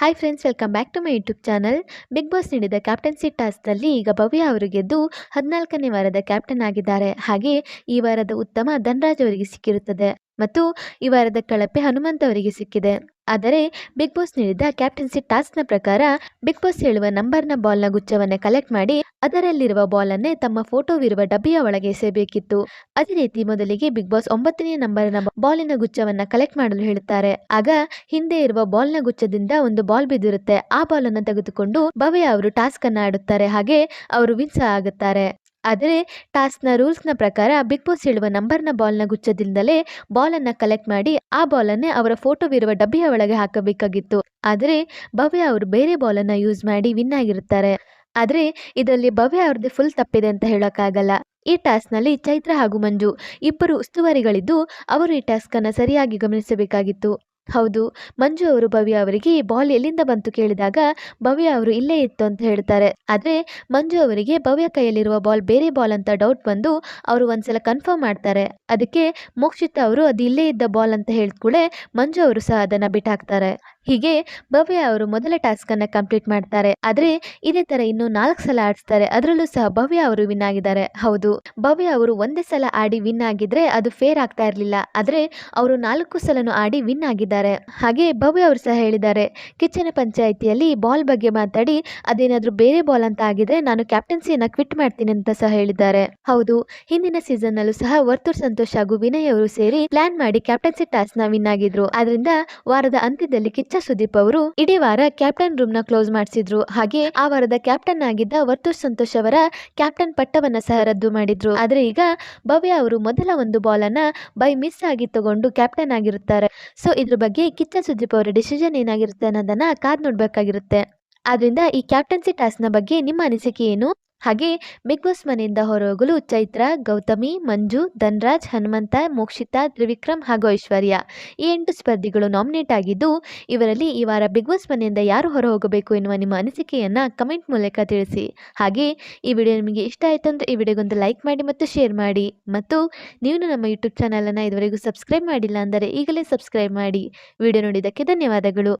Hi friends welcome back to my YouTube channel Bigg Boss ನೀಡಿದ captaincy ಟಾಸ್ಕ್ನಲ್ಲಿ ಈಗ ಭವ್ಯ ಅವರು ಗೆದ್ದು ಹದಿನಾಲ್ಕನೇ ವಾರದ ಕ್ಯಾಪ್ಟನ್ ಆಗಿದ್ದಾರೆ. ಹಾಗೆ ಈ ವಾರದ ಉತ್ತಮ ಧನರಾಜ್ ಅವರಿಗೆ ಸಿಕ್ಕಿರುತ್ತದೆ. ಮತ್ತು ಈ ವಾರದ ಕಳಪೆ ಹನುಮಂತ್ ಅವರಿಗೆ ಸಿಕ್ಕಿದೆ. ಆದರೆ ಬಿಗ್ ಬಾಸ್ ನೀಡಿದ ಕ್ಯಾಪ್ಟನ್ಸಿ ಟಾಸ್ಕ್ನ ಪ್ರಕಾರ ಬಿಗ್ ಬಾಸ್ ಹೇಳುವ ನಂಬರ್ನ ಬಾಲ್ನ ಗುಚ್ಛವನ್ನು ಕಲೆಕ್ಟ್ ಮಾಡಿ ಅದರಲ್ಲಿರುವ ಬಾಲನ್ನೇ ತಮ್ಮ ಫೋಟೋವಿರುವ ಡಬ್ಬಿಯ ಒಳಗೆ ಎಸೆಯಬೇಕಿತ್ತು. ಅದೇ ರೀತಿ ಮೊದಲಿಗೆ ಬಿಗ್ ಬಾಸ್ ಒಂಬತ್ತನೇ ನಂಬರ್ನ ಬಾಲಿನ ಗುಚ್ಛವನ್ನ ಕಲೆಕ್ಟ್ ಮಾಡಲು ಹೇಳುತ್ತಾರೆ. ಆಗ ಹಿಂದೆ ಇರುವ ಬಾಲ್ನ ಗುಚ್ಛದಿಂದ ಒಂದು ಬಾಲ್ ಬಿದ್ದಿರುತ್ತೆ. ಆ ಬಾಲ್ ಅನ್ನು ತೆಗೆದುಕೊಂಡು ಭವ್ಯ ಅವರು ಟಾಸ್ಕ್ ಅನ್ನ ಆಡುತ್ತಾರೆ. ಹಾಗೆ ಅವರು ವಿನ್ಸ್ ಆಗುತ್ತಾರೆ. ಆದರೆ ಟಾಸ್ಕ್ನ ರೂಲ್ಸ್ನ ಪ್ರಕಾರ ಬಿಗ್ ಬಾಸ್ ಹೇಳುವ ನಂಬರ್ನ ಬಾಲ್ನ ಗುಚ್ಛದಿಂದಲೇ ಬಾಲನ್ನು ಕಲೆಕ್ಟ್ ಮಾಡಿ ಆ ಬಾಲನ್ನೇ ಅವರ ಫೋಟೋವಿರುವ ಡಬ್ಬಿಯ ಒಳಗೆ ಹಾಕಬೇಕಾಗಿತ್ತು. ಆದರೆ ಭವ್ಯ ಅವರು ಬೇರೆ ಬಾಲನ್ನು ಯೂಸ್ ಮಾಡಿ ವಿನ್ ಆಗಿರುತ್ತಾರೆ. ಆದರೆ ಇದರಲ್ಲಿ ಭವ್ಯ ಅವ್ರದ್ದು ಫುಲ್ ತಪ್ಪಿದೆ ಅಂತ ಹೇಳೋಕ್ಕಾಗಲ್ಲ. ಈ ಟಾಸ್ಕ್ನಲ್ಲಿ ಚೈತ್ರ ಹಾಗೂ ಮಂಜು ಇಬ್ಬರು ಉಸ್ತುವಾರಿಗಳಿದ್ದು ಅವರು ಈ ಟಾಸ್ಕನ್ನು ಸರಿಯಾಗಿ ಗಮನಿಸಬೇಕಾಗಿತ್ತು. ಹೌದು. ಮಂಜು ಅವರು ಭವ್ಯ ಅವರಿಗೆ ಬಾಲ್ ಎಲ್ಲಿಂದ ಬಂತು ಕೇಳಿದಾಗ, ಭವ್ಯ ಅವರು ಇಲ್ಲೇ ಇತ್ತು ಅಂತ ಹೇಳ್ತಾರೆ. ಆದರೆ ಮಂಜು ಅವರಿಗೆ ಭವ್ಯ ಕೈಯಲ್ಲಿರುವ ಬಾಲ್ ಬೇರೆ ಬಾಲ್ ಅಂತ ಡೌಟ್ ಬಂದು ಅವರು ಒಂದ್ಸಲ ಕನ್ಫರ್ಮ್ ಮಾಡ್ತಾರೆ. ಅದಕ್ಕೆ ಮೋಕ್ಷಿತ್ ಅವರು ಅದು ಇಲ್ಲೇ ಇದ್ದ ಬಾಲ್ ಅಂತ ಹೇಳಿದ ಕೂಡಲೇ ಮಂಜು ಅವರು ಸಹ ಅದನ್ನು ಬಿಟ್ಟಾಕ್ತಾರೆ. ಹೀಗೆ ಭವ್ಯ ಅವರು ಮೊದಲ ಟಾಸ್ಕ್ ಕಂಪ್ಲೀಟ್ ಮಾಡ್ತಾರೆ. ಆದ್ರೆ ಇದೇ ತರ ಇನ್ನು ನಾಲ್ಕು ಸಲ ಆಡಿಸ್ತಾರೆ. ಅದರಲ್ಲೂ ಸಹ ಭವ್ಯ ಅವರು ವಿನ್ ಆಗಿದ್ದಾರೆ. ಹೌದು. ಭವ್ಯ ಅವರು ಒಂದೇ ಸಲ ಆಡಿ ವಿನ್ ಆಗಿದ್ರೆ ಅದು ಫೇರ್ ಆಗ್ತಾ ಇರಲಿಲ್ಲ. ಆದ್ರೆ ಅವರು ನಾಲ್ಕು ಸಲನೂ ಆಡಿ ವಿನ್ ಆಗಿದ್ದಾರೆ. ಹಾಗೆ ಭವ್ಯ ಅವರು ಸಹ ಹೇಳಿದ್ದಾರೆ. ಕಿಚ್ಚನ ಪಂಚಾಯಿತಿಯಲ್ಲಿ ಬಾಲ್ ಬಗ್ಗೆ ಮಾತಾಡಿ, ಅದೇನಾದರೂ ಬೇರೆ ಬಾಲ್ ಅಂತ ಆಗಿದ್ರೆ ನಾನು ಕ್ಯಾಪ್ಟನ್ಸಿಯನ್ನ ಕ್ವಿಟ್ ಮಾಡ್ತೀನಿ ಅಂತ ಸಹ ಹೇಳಿದ್ದಾರೆ. ಹೌದು, ಹಿಂದಿನ ಸೀಸನ್ ನಲ್ಲೂ ಸಹ ವರ್ತೂರ್ ಸಂತೋಷ್ ಹಾಗೂ ವಿನಯ್ ಅವರು ಸೇರಿ ಪ್ಲಾನ್ ಮಾಡಿ ಕ್ಯಾಪ್ಟನ್ಸಿ ಟಾಸ್ಕ್ನ ವಿನ್ ಆಗಿದ್ರು. ಆದ್ರಿಂದ ವಾರದ ಅಂತ್ಯದಲ್ಲಿ ಕಿಚ್ಚ ಸುದೀಪ್ ಅವರು ಇಡೀ ವಾರ ಕ್ಯಾಪ್ಟನ್ ರೂಮ್ನ ಕ್ಲೋಸ್ ಮಾಡಿಸಿದ್ರು. ಹಾಗೆ ಆ ವಾರದ ಕ್ಯಾಪ್ಟನ್ ಆಗಿದ್ದ ವರ್ತೂರ್ ಸಂತೋಷ್ ಅವರ ಕ್ಯಾಪ್ಟನ್ ಪಟ್ಟವನ್ನ ಸಹ ರದ್ದು ಮಾಡಿದ್ರು. ಆದ್ರೆ ಈಗ ಭವ್ಯ ಅವರು ಮೊದಲ ಒಂದು ಬಾಲ್ ಅನ್ನ ಬೈ ಮಿಸ್ ಆಗಿ ತಗೊಂಡು ಕ್ಯಾಪ್ಟನ್ ಆಗಿರುತ್ತಾರೆ. ಸೊ, ಇದ್ರ ಬಗ್ಗೆ ಕಿಚ್ಚ ಸುದೀಪ್ ಅವರ ಡಿಸಿಷನ್ ಏನಾಗಿರುತ್ತೆ ಅನ್ನೋದನ್ನ ಕಾದು ನೋಡಬೇಕಾಗಿರುತ್ತೆ ಆದ್ದರಿಂದ ಈ ಕ್ಯಾಪ್ಟನ್ಸಿ ಟಾಸ್ಕ್ನ ಬಗ್ಗೆ ನಿಮ್ಮ ಅನಿಸಿಕೆ ಏನು? ಹಾಗೆ ಬಿಗ್ ಬಾಸ್ ಮನೆಯಿಂದ ಹೊರಹೋಗಲು ಚೈತ್ರ, ಗೌತಮಿ, ಮಂಜು, ಧನ್ರಾಜ್, ಹನುಮಂತ, ಮೋಕ್ಷಿತಾ, ತ್ರಿವಿಕ್ರಮ್ ಹಾಗೂ ಐಶ್ವರ್ಯ ಈ ಎಂಟು ಸ್ಪರ್ಧಿಗಳು ನಾಮಿನೇಟ್ ಆಗಿದ್ದು, ಇವರಲ್ಲಿ ಈ ವಾರ ಬಿಗ್ ಬಾಸ್ ಮನೆಯಿಂದ ಯಾರು ಹೊರ ಹೋಗಬೇಕು ಎನ್ನುವ ನಿಮ್ಮ ಅನಿಸಿಕೆಯನ್ನು ಕಮೆಂಟ್ ಮೂಲಕ ತಿಳಿಸಿ. ಹಾಗೆ ಈ ವಿಡಿಯೋ ನಿಮಗೆ ಇಷ್ಟ ಆಯಿತು ಅಂದರೆ ಈ ವಿಡಿಯೋಗೊಂದು ಲೈಕ್ ಮಾಡಿ ಮತ್ತು ಶೇರ್ ಮಾಡಿ. ಮತ್ತು ನೀವು ನಮ್ಮ ಯೂಟ್ಯೂಬ್ ಚಾನಲನ್ನು ಇದುವರೆಗೂ ಸಬ್ಸ್ಕ್ರೈಬ್ ಮಾಡಿಲ್ಲ ಅಂದರೆ ಈಗಲೇ ಸಬ್ಸ್ಕ್ರೈಬ್ ಮಾಡಿ. ವಿಡಿಯೋ ನೋಡಿದ್ದಕ್ಕೆ ಧನ್ಯವಾದಗಳು.